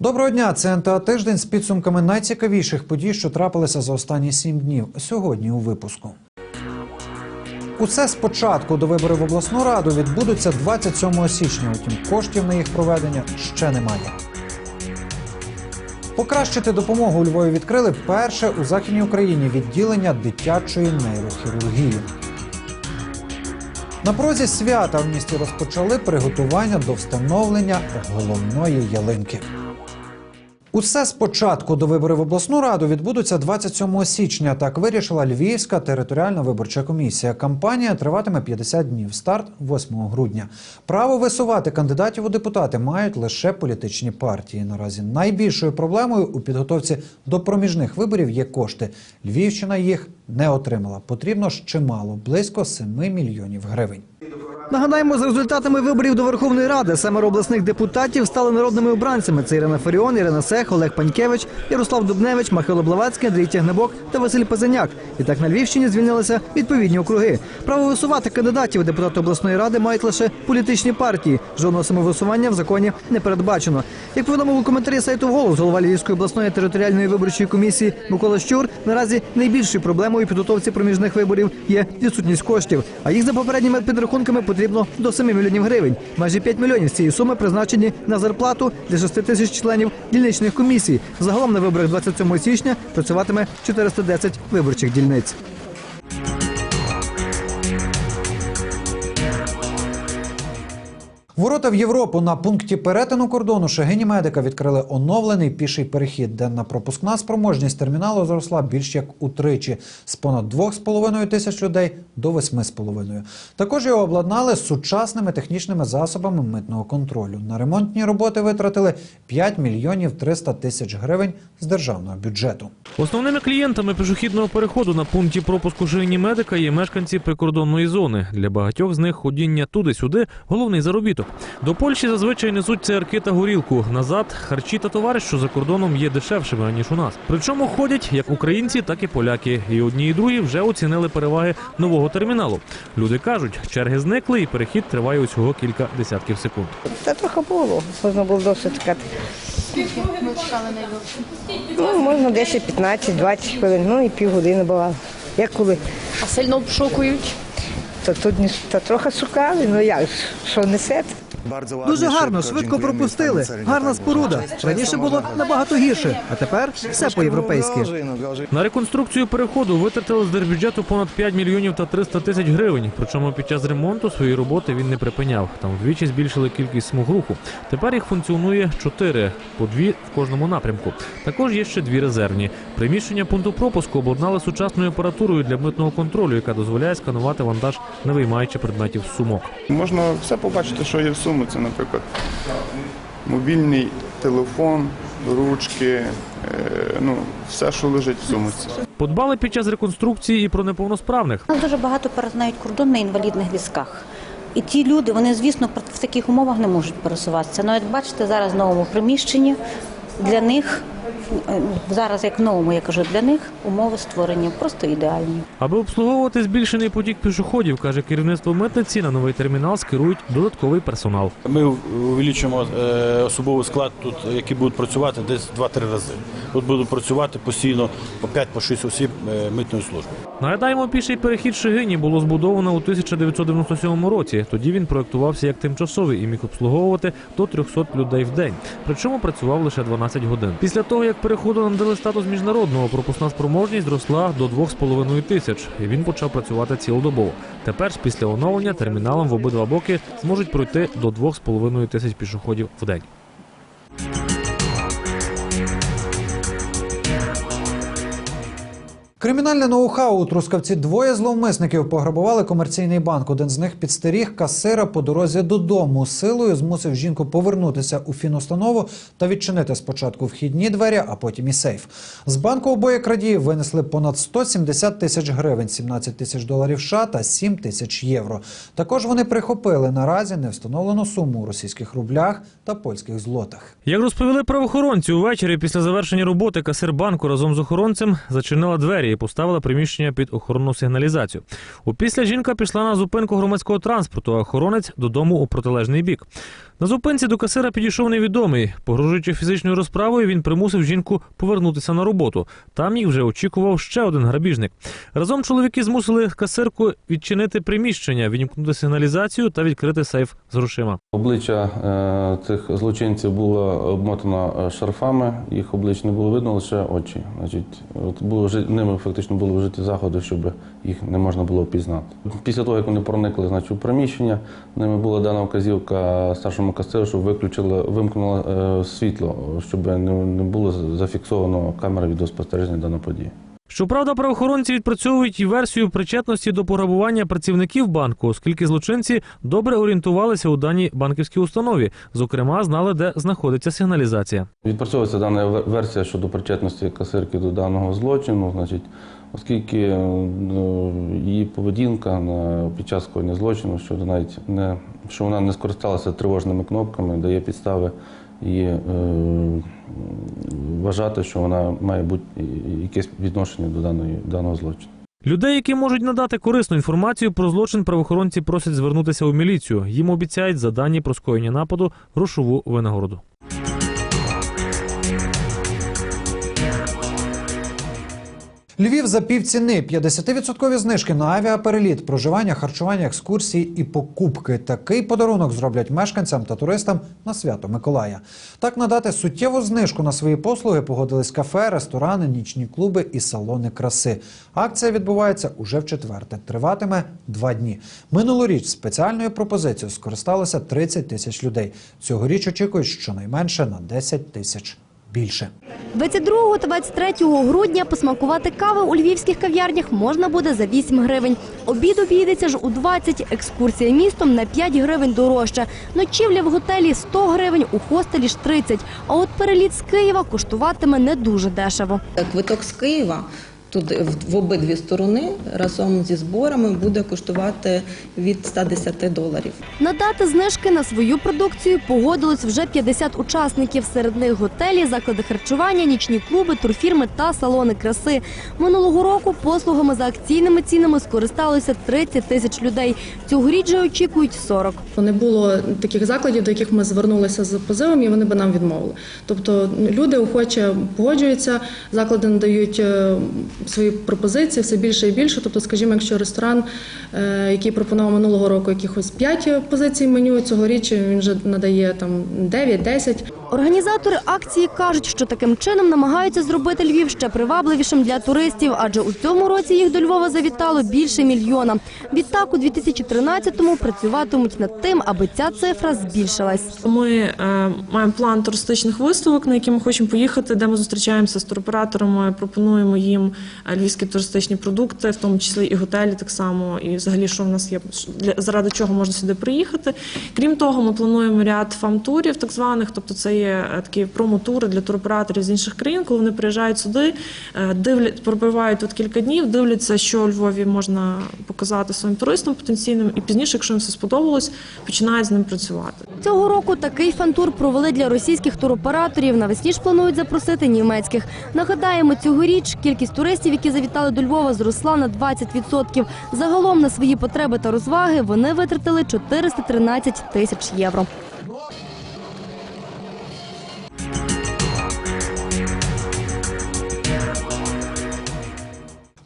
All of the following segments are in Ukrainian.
Доброго дня, це НТА тиждень з підсумками найцікавіших подій, що трапилися за останні сім днів. Сьогодні у випуску. Усе спочатку до виборів в обласну раду відбудуться 27 січня. Утім, коштів на їх проведення ще немає. Покращити допомогу у Львові відкрили перше у західній Україні відділення дитячої нейрохірургії. На прозі свята в місті розпочали приготування до встановлення головної ялинки. Усе спочатку до виборів в обласну раду відбудуться 27 січня. Так вирішила Львівська територіальна виборча комісія. Кампанія триватиме 50 днів. Старт 8 грудня. Право висувати кандидатів у депутати мають лише політичні партії. Наразі найбільшою проблемою у підготовці до проміжних виборів є кошти. Львівщина їх не отримала. Потрібно ж чимало близько 7 мільйонів гривень. Нагадаємо, за результатами виборів до Верховної Ради семеро обласних депутатів стали народними обранцями. Це Ірина Фаріон, Ірина Сех, Олег Панькевич, Ярослав Дубневич, Михайло Блавацький, Андрій Тягнебок та Василь Пазаняк. І так на Львівщині звільнилися відповідні округи. Право висувати кандидатів депутати обласної ради мають лише політичні партії. Жодного самовисування в законі не передбачено. Як повідомив у коментарі сайту «Голос» голова Львівської обласної територіальної виборчої комісії Микола Щур, наразі найбільшою проблемою у підготовці проміжних виборів є відсутність коштів. А їх за попередніми підрахунками потрібно до 7 мільйонів гривень. Майже 5 мільйонів з цієї суми призначені на зарплату для 6 тисяч членів дільничних комісій. Загалом на виборах 27 січня працюватиме 410 виборчих дільниць. Ворота в Європу на пункті перетину кордону Шегині медика відкрили оновлений піший перехід. Денна пропускна спроможність терміналу зросла більш як утричі з понад 2,5 тисяч людей до 8,5. Також його обладнали сучасними технічними засобами митного контролю. На ремонтні роботи витратили 5 мільйонів 300 тисяч гривень з державного бюджету. Основними клієнтами пішохідного переходу на пункті пропуску Жині медика є мешканці прикордонної зони. Для багатьох з них ходіння туди-сюди головний заробіток. До Польщі зазвичай несуть цигарки та горілку. Назад харчі та товари, що за кордоном є дешевшими аніж у нас. Причому ходять як українці, так і поляки. І одні і другі вже оцінили переваги нового терміналу. Люди кажуть, черги зникли, і перехід триває усього кілька десятків секунд. Та трохи було, можна було досить чекати. Ну, можна 10, 15, 20 хвилин, ну і півгодини була. Як коли? А сильно обшукують. То тут та трохи шукали, ну як що несете? Дуже гарно, швидко пропустили. Гарна споруда. Раніше було набагато гірше, а тепер все по-європейськи. На реконструкцію переходу витратили з держбюджету понад 5 мільйонів та 300 тисяч гривень. Причому під час ремонту свої роботи він не припиняв. Там вдвічі збільшили кількість смуг руху. Тепер їх функціонує чотири, по дві в кожному напрямку. Також є ще дві резервні. Приміщення пункту пропуску обладнали сучасною апаратурою для митного контролю, яка дозволяє сканувати вантаж, не виймаючи предметів з сумок. Можна все побачити, що є в сумці, наприклад, мобільний телефон, ручки, е, ну, все, що лежить в сумці. Подбали під час реконструкції і про неповносправних. Нас дуже багато перетинають кордон на інвалідних візках. І ті люди, вони, звісно, в таких умовах не можуть пересуватися. Ну, як бачите, зараз в новому приміщенні для них, зараз як в новому, я кажу, для них умови створені просто ідеальні. Аби обслуговувати збільшений потік пішоходів, каже керівництво митниці, на новий термінал скерують додатковий персонал. Ми увеличуємо е, особовий склад тут, які будуть працювати десь 2-3 рази. Тут будуть працювати постійно по 5-6 осіб е, митної служби. Нагадаємо, піший перехід Шигині було збудовано у 1997 році. Тоді він проектувався як тимчасовий і міг обслуговувати до 300 людей в день. Причому працював лише 12 годин. Після того, як переходу надали статус міжнародного, пропускна спроможність зросла до 2,5 тисяч, і він почав працювати цілодобово. Тепер після оновлення терміналом в обидва боки зможуть пройти до 2,5 тисяч пішоходів в день. Кримінальне ноу-хау у Трускавці двоє зловмисників пограбували комерційний банк. Один з них підстеріг касира по дорозі додому. Силою змусив жінку повернутися у фінустанову та відчинити спочатку вхідні двері, а потім і сейф. З банку обоє крадіїв винесли понад 170 тисяч гривень, 17 тисяч доларів США та 7 тисяч євро. Також вони прихопили наразі невстановлену суму у російських рублях та польських злотах. Як розповіли правоохоронці, увечері після завершення роботи касир банку разом з охоронцем зачинила двері і поставила приміщення під охоронну сигналізацію. Опісля жінка пішла на зупинку громадського транспорту, а охоронець додому у протилежний бік. На зупинці до касира підійшов невідомий. Погрожуючи фізичною розправою, він примусив жінку повернутися на роботу. Там їх вже очікував ще один грабіжник. Разом чоловіки змусили касирку відчинити приміщення, відімкнути сигналізацію та відкрити сейф з грошима. Обличчя е, цих злочинців було обмотано е, шарфами, їх облич не було видно, лише очі. Значить, от було ними фактично були вжиті заходи, щоб їх не можна було впізнати. Після того, як вони проникли значить, у приміщення, ними була дана вказівка старшому касиру, щоб виключили, вимкнули е, світло, щоб не, було зафіксовано камери відеоспостереження даної події. Щоправда, правоохоронці відпрацьовують і версію причетності до пограбування працівників банку, оскільки злочинці добре орієнтувалися у даній банківській установі. Зокрема, знали, де знаходиться сигналізація. Відпрацьовується дана версія щодо причетності касирки до даного злочину, значить, оскільки е, її поведінка під час скоєння злочину, що навіть не що вона не скористалася тривожними кнопками, дає підстави її е, вважати, що вона має бути якесь відношення до даної, даного злочину. Людей, які можуть надати корисну інформацію про злочин, правоохоронці просять звернутися у міліцію. Їм обіцяють за дані про скоєння нападу грошову винагороду. Львів за півціни 50% знижки на авіапереліт, проживання, харчування, екскурсії і покупки. Такий подарунок зроблять мешканцям та туристам на свято Миколая. Так надати суттєву знижку на свої послуги погодились кафе, ресторани, нічні клуби і салони краси. Акція відбувається уже в четверте. Триватиме два дні. Минулоріч спеціальною пропозицією скористалося 30 тисяч людей. Цьогоріч очікують щонайменше на 10 тисяч більше. 22 та 23 грудня посмакувати кави у львівських кав'ярнях можна буде за 8 гривень. Обід обійдеться ж у 20, екскурсія містом на 5 гривень дорожче. Ночівля в готелі 100 гривень, у хостелі ж 30. А от переліт з Києва коштуватиме не дуже дешево. Квиток з Києва в, в обидві сторони разом зі зборами буде коштувати від 110 доларів. Надати знижки на свою продукцію погодилось вже 50 учасників. Серед них готелі, заклади харчування, нічні клуби, турфірми та салони краси. Минулого року послугами за акційними цінами скористалося 30 тисяч людей. Цьогоріч же очікують 40. Не було таких закладів, до яких ми звернулися з позивом, і вони би нам відмовили. Тобто люди охоче погоджуються, заклади надають е, свої пропозиції все більше і більше. Тобто, скажімо, якщо ресторан, е, який пропонував минулого року якихось 5 позицій меню, цьогоріч він вже надає там 9-10. Організатори акції кажуть, що таким чином намагаються зробити Львів ще привабливішим для туристів, адже у цьому році їх до Львова завітало більше мільйона. Відтак у 2013-му працюватимуть над тим, аби ця цифра збільшилась. Ми е, маємо план туристичних виставок, на які ми хочемо поїхати, де ми зустрічаємося з туроператорами, пропонуємо їм е, львівські туристичні продукти, в тому числі і готелі, так само, і взагалі, що в нас є заради чого можна сюди приїхати. Крім того, ми плануємо ряд фам-турів, так званих, тобто це е, такі промо-тури для туроператорів з інших країн, коли вони приїжджають сюди, е, дивлять, пробивають тут кілька днів, дивляться, що у Львові можна показати своїм туристам потенційним, і пізніше, якщо їм все сподобалось, починають з ним працювати. Цього року такий фантур провели для російських туроператорів. Навесні ж планують запросити німецьких. Нагадаємо, цьогоріч кількість туристів, які завітали до Львова, зросла на 20%. Загалом на свої потреби та розваги вони витратили 413 тисяч євро.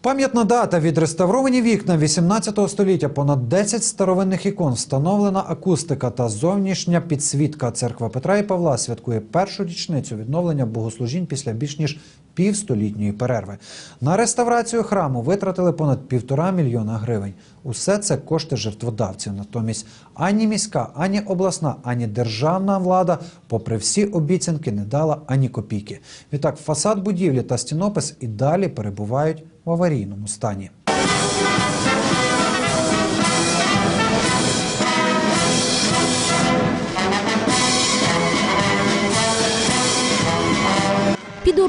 Пам'ятна дата відреставровані вікна 18 століття, понад 10 старовинних ікон, встановлена акустика та зовнішня підсвітка. Церква Петра і Павла святкує першу річницю відновлення богослужінь після більш ніж півстолітньої перерви. На реставрацію храму витратили понад півтора мільйона гривень. Усе це кошти жертводавців. Натомість ані міська, ані обласна, ані державна влада, попри всі обіцянки, не дала ані копійки. Відтак, фасад будівлі та стінопис і далі перебувають в аварійному стані.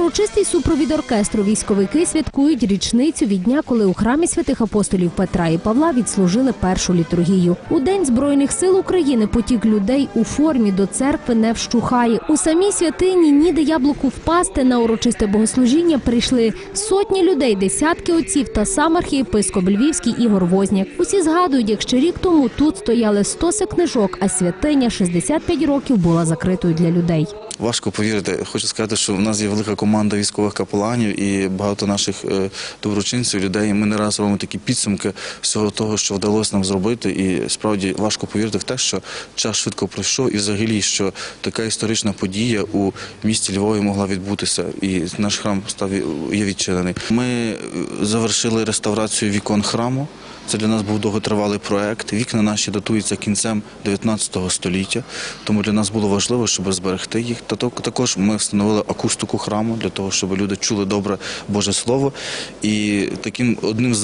Урочистий супровід оркестру військовики святкують річницю від дня, коли у храмі святих апостолів Петра і Павла відслужили першу літургію. У день збройних сил України потік людей у формі до церкви не вщухає. У самій святині ніде яблуку впасти на урочисте богослужіння прийшли сотні людей, десятки отців та сам архієпископ Львівський Ігор Возняк. Усі згадують, як ще рік тому тут стояли стоси книжок, а святиня 65 років була закритою для людей. Важко повірити. Хочу сказати, що в нас є велика команда військових капеланів і багато наших е, доброчинців, людей. Ми не раз робимо такі підсумки всього того, що вдалося нам зробити. І справді важко повірити в те, що час швидко пройшов, і взагалі, що така історична подія у місті Львові могла відбутися, і наш храм став є відчинений. Ми е, завершили реставрацію вікон храму. Це для нас був довготривалий проект. Вікна наші датуються кінцем 19 століття, тому для нас було важливо, щоб зберегти їх. Та також ми встановили акустику храму для того, щоб люди чули добре Боже Слово. І таким одним з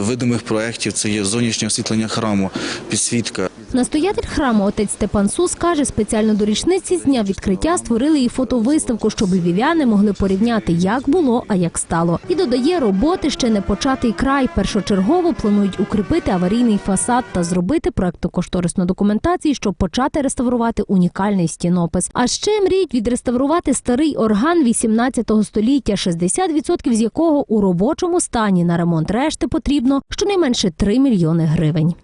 видимих проєктів це є зовнішнє освітлення храму, підсвітка. Настоятель храму отець Степан Сус каже, спеціально до річниці з дня відкриття створили і фотовиставку, щоб львів'яни могли порівняти, як було, а як стало. І додає, роботи ще не початий край. Першочергово планують укріпити аварійний фасад та зробити проектно-кошторисну документацію, щоб почати реставрувати унікальний стінопис. А ще мріють відреставрувати старий орган 18 століття, 60% з якого у робочому стані на ремонт решти потрібно щонайменше 3 мільйони гривень.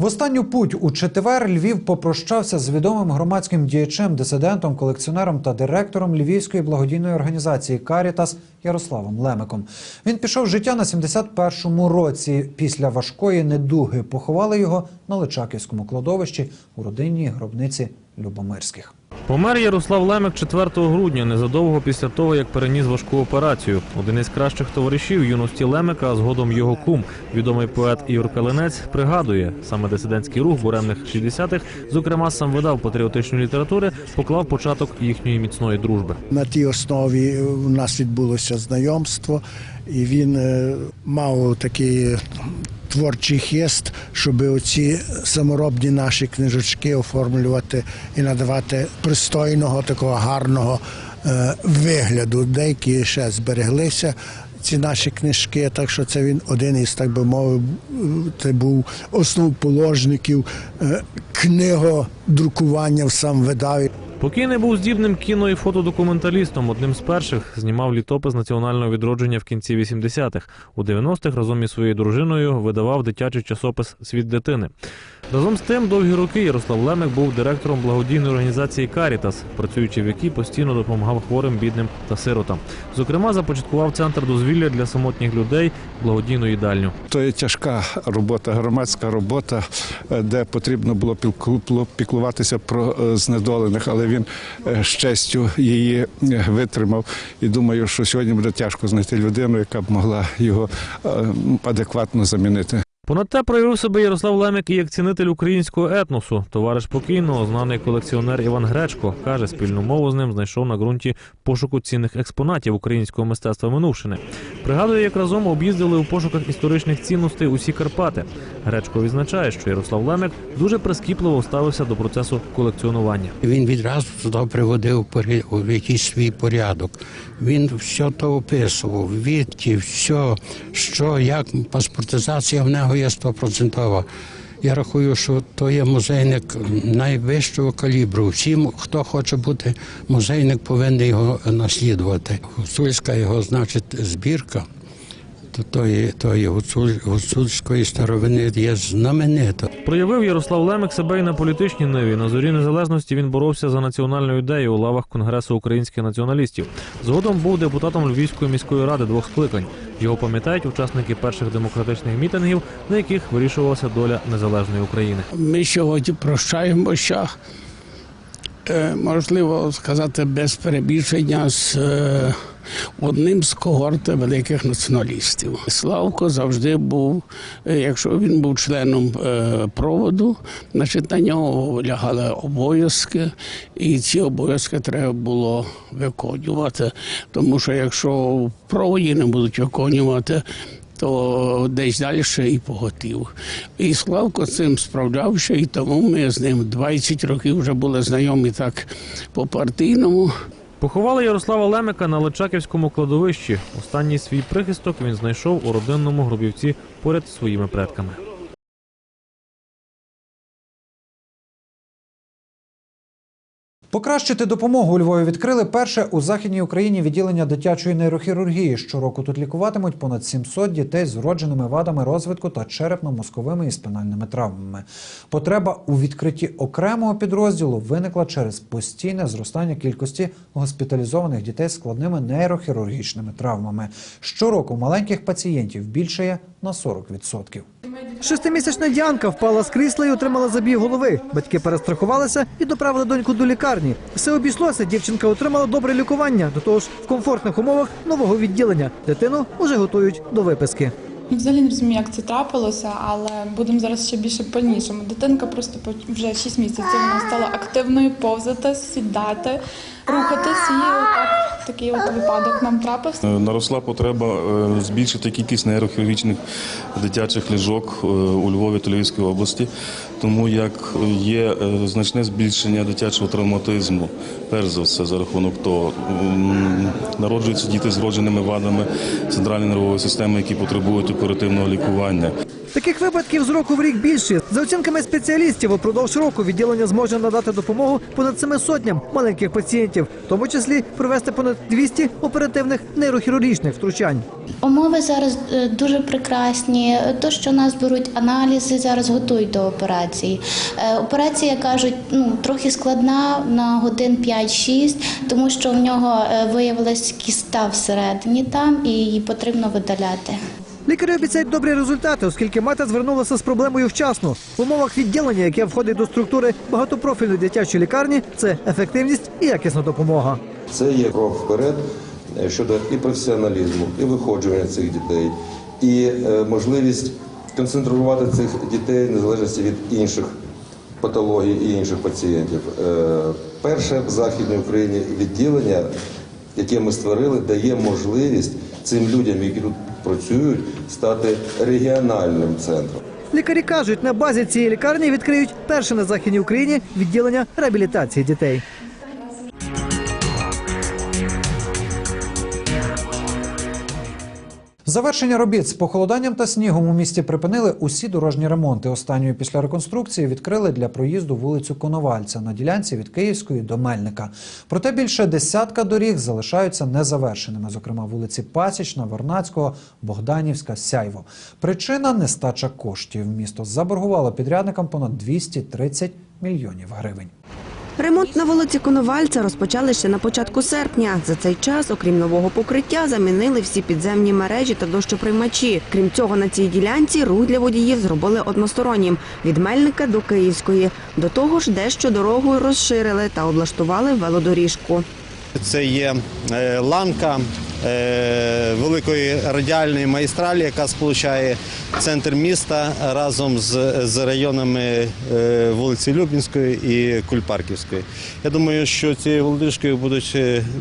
В останню путь у четвер Львів попрощався з відомим громадським діячем, дисидентом, колекціонером та директором львівської благодійної організації Карітас Ярославом Лемиком. Він пішов життя на 71-му році. Після важкої недуги поховали його на Личаківському кладовищі у родинній гробниці Любомирських. Помер Ярослав Лемик 4 грудня, незадовго після того, як переніс важку операцію. Один із кращих товаришів юності Лемика, а згодом його кум, відомий поет Ігор Калинець, пригадує, саме дисидентський рух буремних 60-х, зокрема сам видав патріотичної літератури, поклав початок їхньої міцної дружби. На тій основі у нас відбулося знайомство, і він е, мав такий творчий хист, щоб оці саморобні наші книжечки оформлювати і надавати пристойного, такого гарного е, вигляду. Деякі ще збереглися. Ці наші книжки, так що це він один із, так би мовив, це був основоположників е, книгодрукування в сам видав. не був здібним кіно і фотодокументалістом. Одним з перших знімав літопис національного відродження в кінці 80-х. У 90-х разом із своєю дружиною видавав дитячий часопис Світ дитини. Разом з тим, довгі роки Ярослав Лемик був директором благодійної організації Карітас, працюючи в якій постійно допомагав хворим, бідним та сиротам. Зокрема, започаткував центр дозвілля для самотніх людей, благодійну їдальню. То є тяжка робота, громадська робота, е, де потрібно було піклу- піклуватися про е, знедолених, але він е, з честю її витримав. І думаю, що сьогодні буде тяжко знайти людину, яка б могла його адекватно замінити. Понад те проявив себе Ярослав Лемик і як цінитель українського етносу. Товариш покійного, знаний колекціонер Іван Гречко, каже, спільну мову з ним знайшов на ґрунті пошуку цінних експонатів українського мистецтва минувшини. Пригадує, як разом об'їздили у пошуках історичних цінностей усі Карпати. Гречко відзначає, що Ярослав Лемик дуже прискіпливо ставився до процесу колекціонування. Він відразу туди приводив якийсь свій порядок. Він все то описував, відки, все, що, як паспортизація в нього є стопроцентова. Я рахую, що то є музейник найвищого калібру. Всім, хто хоче бути музейник, повинен його наслідувати. Гуцульська його, значить, збірка. То тої, тої гуцуль- гуцульської старовини є знаменита. Проявив Ярослав Лемик себе і на політичній ниві. На зорі незалежності він боровся за національну ідею у лавах Конгресу українських націоналістів. Згодом був депутатом Львівської міської ради двох скликань. Його пам'ятають учасники перших демократичних мітингів, на яких вирішувалася доля незалежної України. Ми сьогодні прощаємося, е, можливо сказати, без перебільшення з е, одним з когорти великих націоналістів. Славко завжди був, е, якщо він був членом е, проводу, значить на нього лягали обов'язки, і ці обов'язки треба було виконувати. Тому що якщо в проводі не будуть виконувати, то десь далі і поготів. І Славко цим справлявся, і тому ми з ним 20 років вже були знайомі так по партійному. Поховали Ярослава Лемика на Личаківському кладовищі. Останній свій прихисток він знайшов у родинному гробівці поряд зі своїми предками. Покращити допомогу у Львові відкрили перше у західній Україні відділення дитячої нейрохірургії. Щороку тут лікуватимуть понад 700 дітей з вродженими вадами розвитку та черепно-мозковими і спинальними травмами. Потреба у відкритті окремого підрозділу виникла через постійне зростання кількості госпіталізованих дітей з складними нейрохірургічними травмами. Щороку маленьких пацієнтів більшає на 40%. Шестимісячна Діанка впала з крісла і отримала забій голови. Батьки перестрахувалися і доправили доньку до лікарні. Все обійшлося. Дівчинка отримала добре лікування. До того ж, в комфортних умовах нового відділення. Дитину уже готують до виписки. Взагалі не розумію, як це трапилося, але будемо зараз ще більше по-іншому. Дитинка просто вже 6 місяців вона стала активною, повзати, сідати, рухатись, і отак такий от випадок нам трапився. Е, Наросла потреба е, збільшити кількість нейрохірургічних дитячих ліжок е, у Львові та Львівській області, тому як є значне збільшення дитячого травматизму, перш за все за рахунок того, народжуються діти з вродженими вадами центральної нервової системи, які потребують оперативного лікування. Таких випадків з року в рік більше. За оцінками спеціалістів, упродовж року відділення зможе надати допомогу понад семи сотням маленьких пацієнтів, в тому числі провести понад 200 оперативних нейрохірургічних втручань. Умови зараз е, дуже прекрасні. То, що нас беруть аналізи, зараз готують до операції. Е, Операція кажуть, ну трохи складна на годин 5-6, тому що в нього е, виявилась кіста всередині там і її потрібно видаляти. Лікарі обіцяють добрі результати, оскільки мати звернулася з проблемою вчасно. В умовах відділення, яке входить до структури багатопрофільної дитячої лікарні, це ефективність і якісна допомога. Це є крок вперед е, щодо і професіоналізму, і виходжування цих дітей, і е, можливість концентрувати цих дітей незалежності від інших патологій і інших пацієнтів. Е, Перше в Західній Україні відділення, яке ми створили, дає можливість цим людям, які тут працюють, стати регіональним центром. Лікарі кажуть, на базі цієї лікарні відкриють перше на західній Україні відділення реабілітації дітей. Завершення робіт з похолоданням та снігом у місті припинили усі дорожні ремонти. Останньою після реконструкції відкрили для проїзду вулицю Коновальця на ділянці від Київської до Мельника. Проте більше десятка доріг залишаються незавершеними, зокрема вулиці Пасічна, Вернацького, Богданівська, Сяйво. Причина нестача коштів. Місто заборгувало підрядникам понад 230 мільйонів гривень. Ремонт на вулиці Коновальця розпочали ще на початку серпня. За цей час, окрім нового покриття, замінили всі підземні мережі та дощоприймачі. Крім цього, на цій ділянці рух для водіїв зробили одностороннім – від Мельника до Київської. До того ж, дещо дорогу розширили та облаштували велодоріжку. Це є е, ланка е, великої радіальної магістралі, яка сполучає центр міста разом з, з районами е, вулиці Любінської і Кульпарківської. Я думаю, що цією велодоріжкою будуть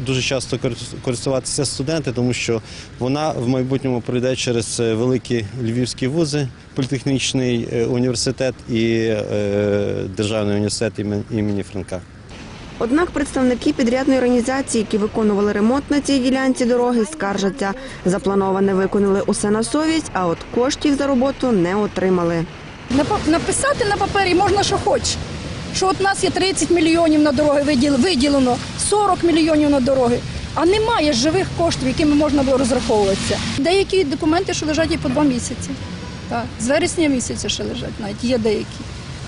дуже часто корис- користуватися студенти, тому що вона в майбутньому пройде через великі львівські вузи, політехнічний університет і державний університет імен- імені Франка. Однак представники підрядної організації, які виконували ремонт на цій ділянці дороги, скаржаться. Заплановане виконали усе на совість, а от коштів за роботу не отримали. Написати на папері можна, що хочеш. Що от нас є 30 мільйонів на дороги виділ- виділено, 40 мільйонів на дороги, а немає живих коштів, якими можна було розраховуватися. Деякі документи, що лежать і по два місяці. Так, з вересня місяця ще лежать, навіть є деякі.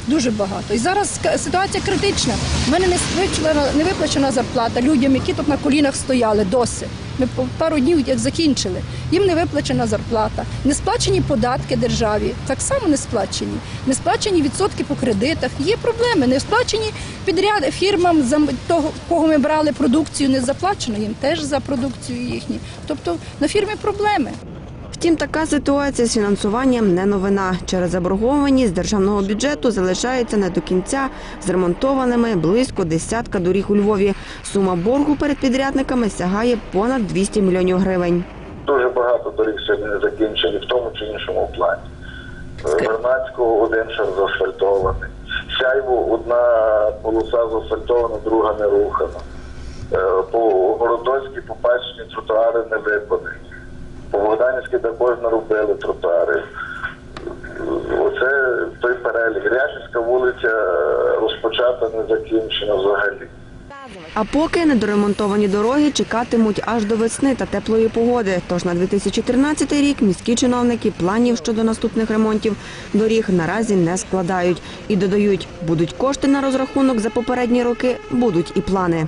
Дуже багато. І зараз ситуація критична. У мене не виплачена, не виплачена зарплата людям, які тут на колінах стояли досі. Ми пару днів як закінчили. Їм не виплачена зарплата, не сплачені податки державі, так само не сплачені, не сплачені відсотки по кредитах. Є проблеми, не сплачені підряд фірмам за того, кого ми брали продукцію, не заплачено їм теж за продукцію їхню. Тобто на фірмі проблеми. Втім, така ситуація з фінансуванням не новина. Через заборгованість державного бюджету залишаються не до кінця зремонтованими близько десятка доріг у Львові. Сума боргу перед підрядниками сягає понад 200 мільйонів гривень. Дуже багато доріг сьогодні не закінчені в тому чи іншому плані. Гранатського один шар заасфальтований. Сяйву одна полоса заасфальтована, друга не рухана. Е, По Городоцькій попачені тротуари не виконані. По Богданівській також наробили тротуари. Оце той перелік. Ряшівська вулиця е, розпочата, не закінчена взагалі. А поки недоремонтовані дороги чекатимуть аж до весни та теплої погоди. Тож на 2013 рік міські чиновники планів щодо наступних ремонтів доріг наразі не складають. І додають, будуть кошти на розрахунок за попередні роки, будуть і плани.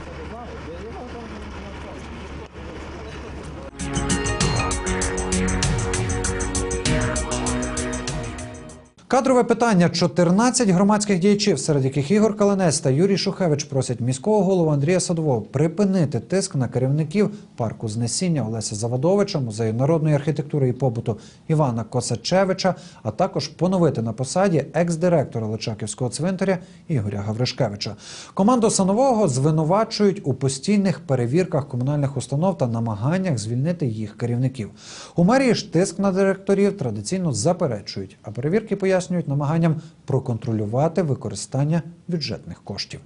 Кадрове питання: 14 громадських діячів, серед яких Ігор Калинець та Юрій Шухевич просять міського голову Андрія Садового припинити тиск на керівників парку знесіння Олеся Завадовича, музею народної архітектури і побуту Івана Косачевича, а також поновити на посаді екс-директора Личаківського цвинтаря Ігоря Гавришкевича. Команду Санового звинувачують у постійних перевірках комунальних установ та намаганнях звільнити їх керівників. У мерії ж тиск на директорів традиційно заперечують, а перевірки пояснюють намаганням проконтролювати використання бюджетних коштів.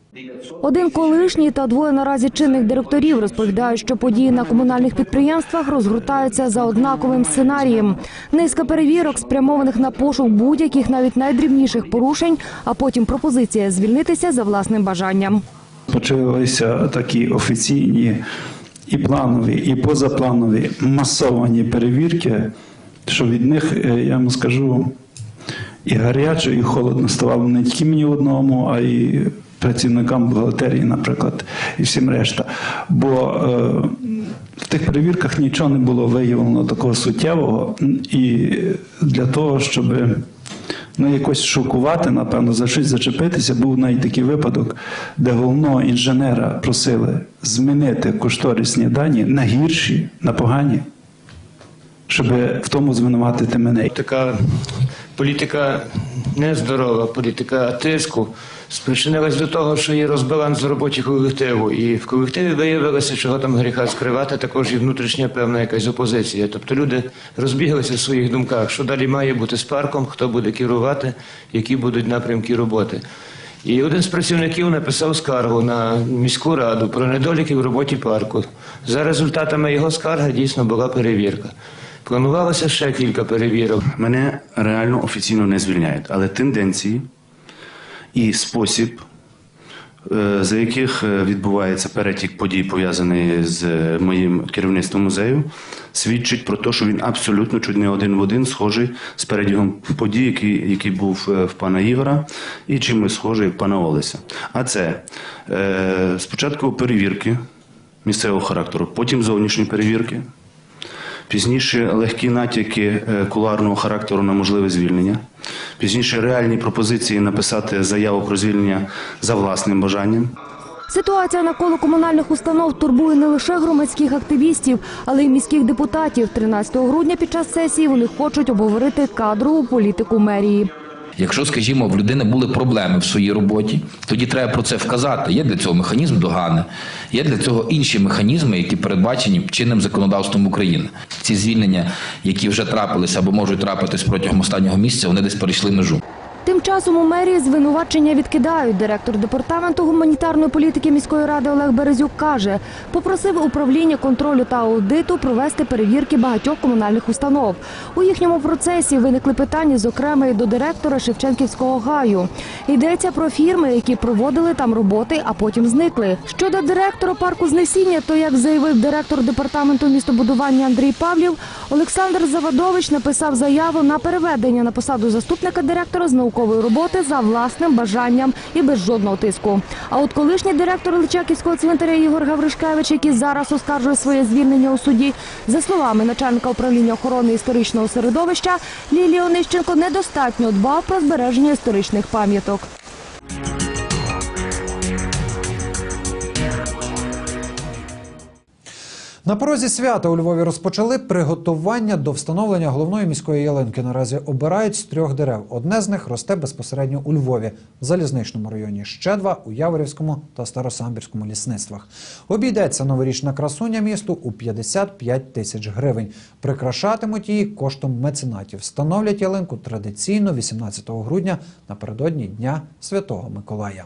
Один колишній та двоє наразі чинних директорів розповідають, що події на комунальних підприємствах розгортаються за однаковим сценарієм. Низка перевірок, спрямованих на пошук будь-яких навіть найдрібніших порушень, а потім пропозиція звільнитися за власним бажанням. почалися такі офіційні і планові, і позапланові масовані перевірки, що від них, е, я вам скажу, і гаряче, і холодно ставало не тільки мені одному, а й працівникам бухгалтерії, наприклад, і всім решта. Бо е, в тих перевірках нічого не було виявлено такого суттєвого, і для того, щоб ну, якось шокувати, напевно, за щось зачепитися, був навіть такий випадок, де головного інженера просили змінити кошторисні дані на гірші, на погані, щоб в тому звинуватити мене. Така політика нездорова, політика тиску спричинилась до того, що є розбаланс в роботі колективу. І в колективі виявилося, чого там гріха скривати, також і внутрішня певна якась опозиція. Тобто люди розбіглися в своїх думках, що далі має бути з парком, хто буде керувати, які будуть напрямки роботи. І один з працівників написав скаргу на міську раду про недоліки в роботі парку. За результатами його скарги дійсно була перевірка. Планувалося ще кілька перевірок. Мене реально офіційно не звільняють, але тенденції і спосіб, е, за яких е, відбувається перетік подій, пов'язаний з е, моїм керівництвом музею, свідчить про те, що він абсолютно чуть не один в один схожий з перебігом подій, який, який був в пана Ігора, і чимось схожий в пана Олеся. А це спочатку перевірки місцевого характеру, потім зовнішні перевірки. Пізніше легкі натяки е, куларного характеру на можливе звільнення. Пізніше реальні пропозиції написати заяву про звільнення за власним бажанням. Ситуація навколо комунальних установ турбує не лише громадських активістів, але й міських депутатів. 13 грудня під час сесії вони хочуть обговорити кадрову політику мерії. Якщо, скажімо, в людини були проблеми в своїй роботі, тоді треба про це вказати. Є для цього механізм догани, є для цього інші механізми, які передбачені чинним законодавством України. Ці звільнення, які вже трапилися або можуть трапитись протягом останнього місяця, вони десь перейшли межу. Тим часом у мерії звинувачення відкидають. Директор департаменту гуманітарної політики міської ради Олег Березюк каже, попросив управління контролю та аудиту провести перевірки багатьох комунальних установ. У їхньому процесі виникли питання, зокрема, і до директора Шевченківського гаю. Йдеться про фірми, які проводили там роботи, а потім зникли. Щодо директора парку знесіння, то як заявив директор департаменту містобудування Андрій Павлів, Олександр Завадович написав заяву на переведення на посаду заступника директора з наукової ялинкової роботи за власним бажанням і без жодного тиску. А от колишній директор Личаківського цвинтаря Ігор Гавришкевич, який зараз оскаржує своє звільнення у суді, за словами начальника управління охорони історичного середовища Лілія Онищенко, недостатньо дбав про збереження історичних пам'яток. На порозі свята у Львові розпочали приготування до встановлення головної міської ялинки. Наразі обирають з трьох дерев. Одне з них росте безпосередньо у Львові, в залізничному районі. Ще два у Яворівському та Старосамбірському лісництвах. Обійдеться новорічна красуня місту у 55 тисяч гривень. Прикрашатимуть її коштом меценатів. Встановлять ялинку традиційно 18 грудня напередодні Дня Святого Миколая.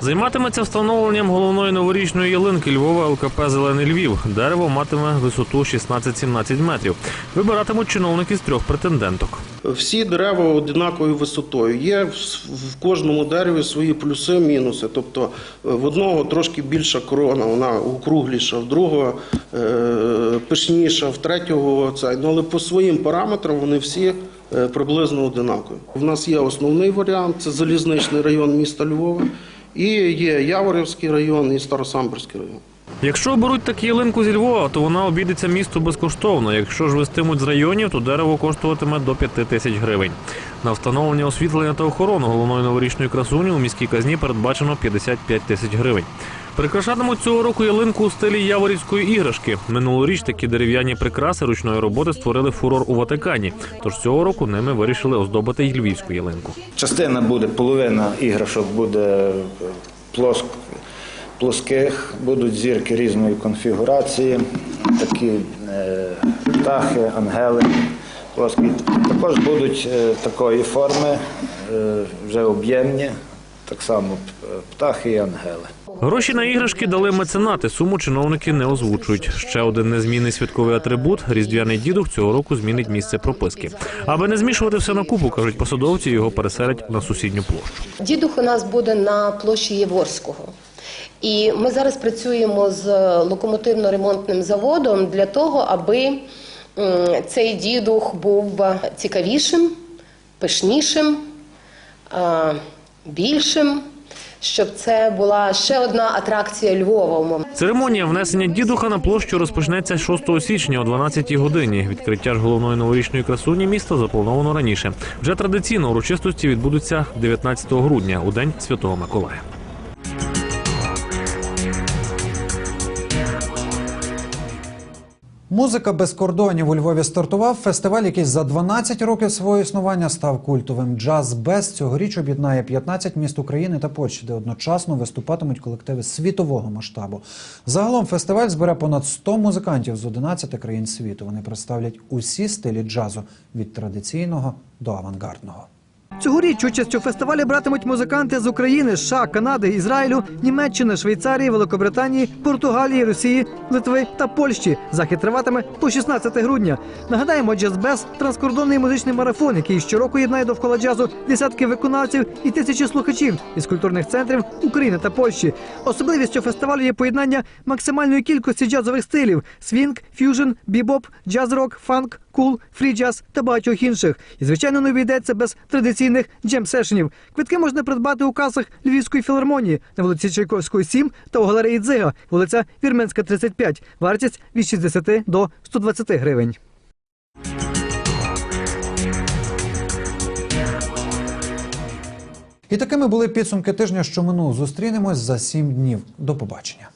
Займатиметься встановленням головної новорічної ялинки Львова ЛКП Зелений Львів. Дерево матиме висоту 16-17 метрів. Вибиратимуть чиновники з трьох претенденток. Всі дерева однаковою висотою. Є в, кожному дереві свої плюси, мінуси. Тобто е, в одного трошки більша корона, вона округліша, в другого е, пишніша, в третього цей. Ну, але по своїм параметрам вони всі е, приблизно однакові. У нас є основний варіант це залізничний район міста Львова, і є Яворівський район і Старосамбірський район. Якщо оберуть таку ялинку зі Львова, то вона обійдеться місту безкоштовно. Якщо ж вестимуть з районів, то дерево коштуватиме до 5 тисяч гривень. На встановлення освітлення та охорону головної новорічної красуні у міській казні передбачено 55 тисяч гривень. Прикрашатимуть цього року ялинку у стилі яворівської іграшки. Минулоріч такі дерев'яні прикраси ручної роботи створили фурор у Ватикані. Тож цього року ними вирішили оздобити й львівську ялинку. Частина буде, половина іграшок буде плоск, плоских, будуть зірки різної конфігурації, такі е, птахи, ангели плоскі. Також будуть е, такої форми, е, вже об'ємні, так само птахи і ангели. Гроші на іграшки дали меценати. Суму чиновники не озвучують. Ще один незмінний святковий атрибут різдвяний дідух цього року змінить місце прописки. Аби не змішувати все на купу, кажуть посадовці, його переселять на сусідню площу. Дідух у нас буде на площі Єворського. І ми зараз працюємо з локомотивно-ремонтним заводом для того, аби цей дідух був цікавішим, пишнішим, більшим, щоб це була ще одна атракція Львова. Церемонія внесення дідуха на площу розпочнеться 6 січня о 12 годині. Відкриття ж головної новорічної красуні міста заплановано раніше. Вже традиційно урочистості відбудуться 19 грудня у день Святого Миколая. Музика без кордонів у Львові стартував фестиваль, який за 12 років свого існування став культовим. Джаз без цьогоріч об'єднає 15 міст України та Польщі, де одночасно виступатимуть колективи світового масштабу. Загалом фестиваль збере понад 100 музикантів з 11 країн світу. Вони представлять усі стилі джазу від традиційного до авангардного. Цьогоріч участь у фестивалі братимуть музиканти з України, США, Канади, Ізраїлю, Німеччини, Швейцарії, Великобританії, Португалії, Росії, Литви та Польщі. Захід триватиме по 16 грудня. Нагадаємо, джаз-без – транскордонний музичний марафон, який щороку єднає довкола джазу десятки виконавців і тисячі слухачів із культурних центрів України та Польщі. Особливістю фестивалю є поєднання максимальної кількості джазових стилів: свінг, ф'южн, бібоп, джаз-рок, фанк, кул, фрі-джаз та багатьох інших. І звичайно не обійдеться без традиційних джем-сешенів. Квитки можна придбати у касах Львівської філармонії на вулиці Чайковської 7 та у галереї Дзига, вулиця Вірменська 35. Вартість від 60 до 120 гривень. І такими були підсумки тижня, що минув. Зустрінемось за сім днів. До побачення.